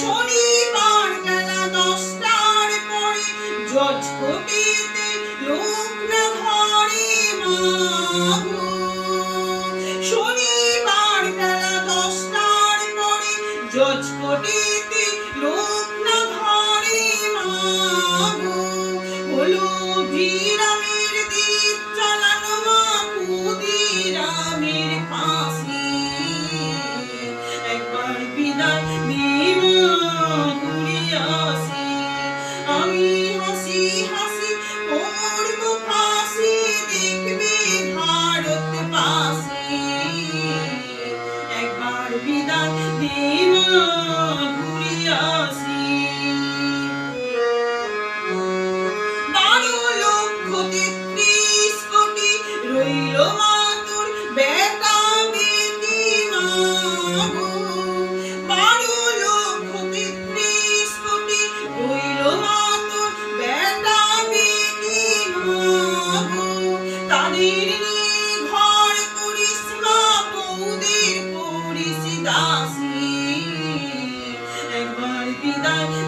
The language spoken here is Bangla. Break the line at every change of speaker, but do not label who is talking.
শনিবার বেলা দশটার পরে জজ লোক না ঘরে মা। ঘুরিয়াছি দারু লক্ষ্য night.